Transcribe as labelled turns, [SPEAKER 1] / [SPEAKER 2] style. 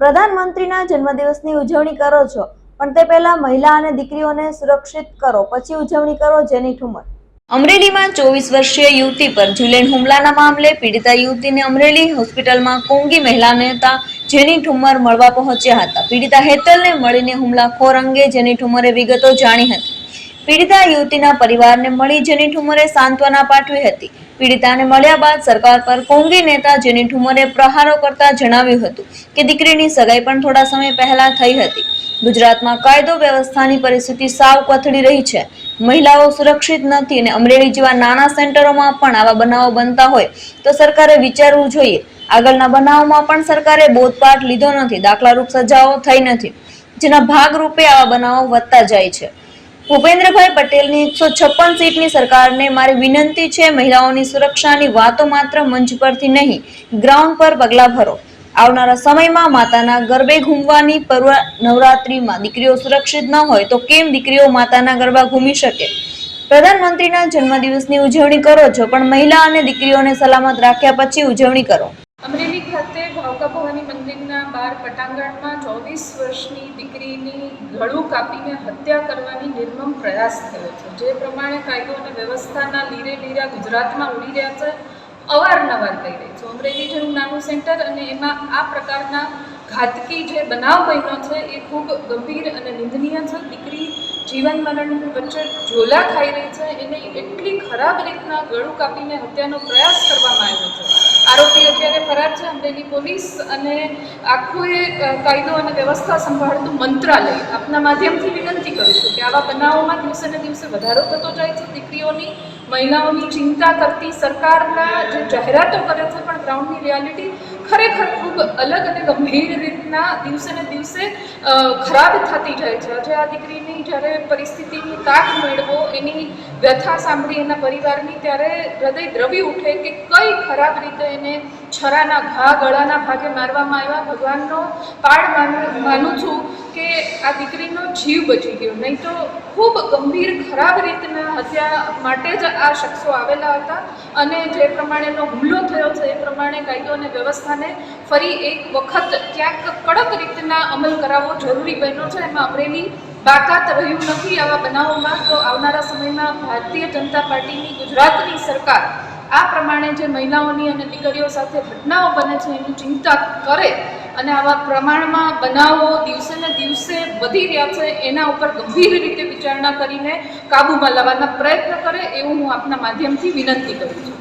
[SPEAKER 1] પ્રધાનમંત્રીના જન્મદિવસની ઉજવણી કરો છો, પણ તે પહેલા મહિલા અને દીકરીઓને સુરક્ષિત કરો, પછી ઉજવણી કરો જેની ઠુમર. અમરેલીમાં ચોવીસ વર્ષીય યુવતી પર જુલેન હુમલાના મામલે પીડિતા યુવતીને અમરેલી હોસ્પિટલમાં કોંગી મહિલા નેતા જેની ઠુમર મળવા પહોંચ્યા હતા. પીડિતા હેતલને મળીને હુમલાખોર અંગે જેની ઠુમરે વિગતો જાણી હતી. પીડિતા યુવતીના પરિવારને મળી જેની ઠુમરે સાંત્વના પાઠવી હતી. પીડિતાને મળ્યા બાદ સરકાર પર કોંગી નેતા જેની ઠુમરે પ્રહારો કરતા જણાવ્યું હતું કે દીકરીની સગાઈ પણ થોડા સમય પહેલા થઈ હતી. ગુજરાતમાં કાયદો વ્યવસ્થાની પરિસ્થિતિ સાવ કથળી રહી છે. મહિલાઓ સુરક્ષિત નથી અને અમરેલી જેવા નાના સેન્ટરોમાં પણ આવા બનાવો બનતા હોય તો સરકારે વિચારવું જોઈએ. આગળના બનાવોમાં પણ સરકારે બોધપાઠ લીધો નથી. દાખલારૂપ સજાઓ થઈ નથી. જેના ભાગરૂપે આવા બનાવો વધતા જાય છે. ભૂપેન્દ્રભાઈ પટેલની એકસો છપ્પન સીટની સરકારને મારી વિનંતી છે, મહિલાઓની સુરક્ષાની વાતો માત્ર મંચ પરથી નહીં, ગ્રાઉન્ડ પર પગલાં ભરો. આવનારા સમયમાં માતાના ગરબે ઘૂમવાની પર્વ નવરાત્રીમાં દીકરીઓ સુરક્ષિત ન હોય તો કેમ દીકરીઓ માતાના ગરબા ઘૂમી શકે? પ્રધાનમંત્રીના જન્મદિવસની ઉજવણી કરો છો પણ મહિલા અને દીકરીઓને સલામત રાખ્યા પછી ઉજવણી કરો.
[SPEAKER 2] અમરેલી ખાતે ભાવકા ભવાની મંદિરના બાર પટાંગણમાં ચોવીસ વર્ષની દીકરીની ગળું કાપીને હત્યા કરવાની નિર્મમ પ્રયાસ થયો છે. જે પ્રમાણે કાયદો અને વ્યવસ્થાના લીરે લીરા ગુજરાતમાં ઉડી રહ્યા છે, અવારનવાર થઈ રહી છે. અમરેલી જેવું નાનું સેન્ટર અને એમાં આ પ્રકારના ઘાતકી જે બનાવ બન્યો છે, એ ખૂબ ગંભીર અને નિંદનીય છે. દીકરી જીવન મરણ વચ્ચે ઝોલા ખાઈ રહી છે. એને એટલી ખરાબ રીતના ગળું કાપીને હત્યાનો પ્રયાસ કરવામાં આવ્યો છે. આરોપી અત્યારે ફરાર છે. અમરેલી પોલીસ અને આખું એ કાયદો અને વ્યવસ્થા સંભાળતું મંત્રાલય આપના માધ્યમથી વિનંતી કરું છું કે આવા બનાવોમાં દિવસે ને દિવસે વધારો થતો જાય છે. દીકરીઓની, મહિલાઓની ચિંતા કરતી સરકારના જે જાહેરાતો કરે છે, પણ ગ્રાઉન્ડની રિયાલિટી ખરેખર ખૂબ અલગ અને ગંભીર રીતના દિવસે ને દિવસે ખરાબ થતી જાય છે. આજે આ દીકરીની જ્યારે પરિસ્થિતિની તાક મેળવો, એની વ્યથા સાંભળી એના પરિવારની, ત્યારે હૃદય દ્રવી ઉઠે કે કઈ ખરાબ રીતે એને છરાના ઘા ગળાના ભાગે મારવામાં આવ્યા. ભગવાનનો પાડ માનું છું કે આ દીકરીનો જીવ બચી ગયો. નહીં તો ખૂબ ગંભીર, ખરાબ રીતના હત્યા માટે જ આ શખ્સો આવેલા હતા અને જે પ્રમાણેનો હુમલો થયો છે, એ પ્રમાણે કાયદો અને વ્યવસ્થાને ફરી એક વખત ક્યાંક કડક રીતના અમલ કરાવવો જરૂરી બન્યો છે. એમાં અમરેલી બાકાત રહ્યું નથી આવા બનાવોમાં. તો આવનારા સમયમાં ભારતીય જનતા પાર્ટીની, ગુજરાતની સરકાર આ પ્રમાણે જે મહિલાઓની અને દીકરીઓ સાથે ઘટનાઓ બને છે એની ચિંતા કરે અને આવા પ્રમાણમાં બનાવો દિવસે ને દિવસે વધી રહ્યા છે, એના ઉપર ગંભીર રીતે વિચારણા કરીને કાબૂમાં લાવવાના પ્રયત્ન કરે એવું હું આપના માધ્યમથી વિનંતી કરું છું.